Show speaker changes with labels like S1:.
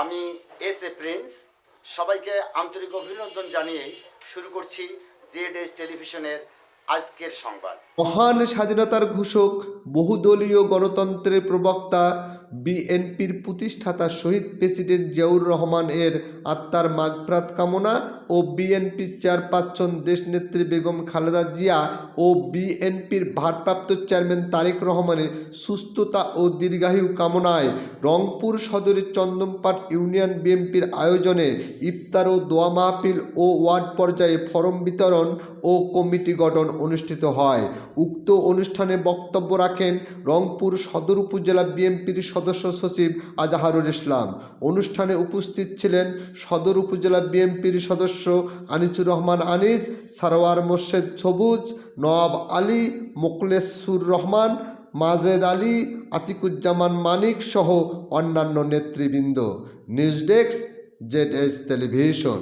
S1: আমি S A Prince. সবাইকে আন্তরিক অভিনন্দন জানিয়ে শুরু করছি জেড এস টেলিভিশনের আজকের সংবাদ।
S2: মহান স্বাধীনতার ঘোষক, বহুদলীয় গণতন্ত্রের প্রবক্তা বিএনপির প্রতিষ্ঠাতা শহীদ প্রেসিডেন্ট জিয়াউর রহমান এর আত্মার মাগপ্রাত কামনা ও বিএনপির চেয়ারপারসন দেশনেত্রী বেগম খালেদা জিয়া ও বিএনপির ভারপ্রাপ্ত চেয়ারম্যান তারেক রহমানের সুস্থতা ও দীর্ঘায়ু কামনায় রংপুর সদরের চন্দনপাট ইউনিয়ন বিএনপির আয়োজনে ইফতার ও দোয়া মাহফিল ও ওয়ার্ড পর্যায়ে ফরম বিতরণ ও কমিটি গঠন অনুষ্ঠিত হয়। উক্ত অনুষ্ঠানে বক্তব্য রাখেন রংপুর সদর উপজেলা বিএনপির সদস্য সচিব আজাহারুল ইসলাম। অনুষ্ঠানে উপস্থিত ছিলেন সদর উপজেলা বিএনপির সদস্য আনিসুর রহমান আনিস, সারোয়ার মোর্শেদ সবুজ, নওয়াব আলী মোকলেসুর রহমান, মাজেদ আলী, আতিকুজ্জামান মানিক সহ অন্যান্য নেতৃবৃন্দ। News desk Z S television.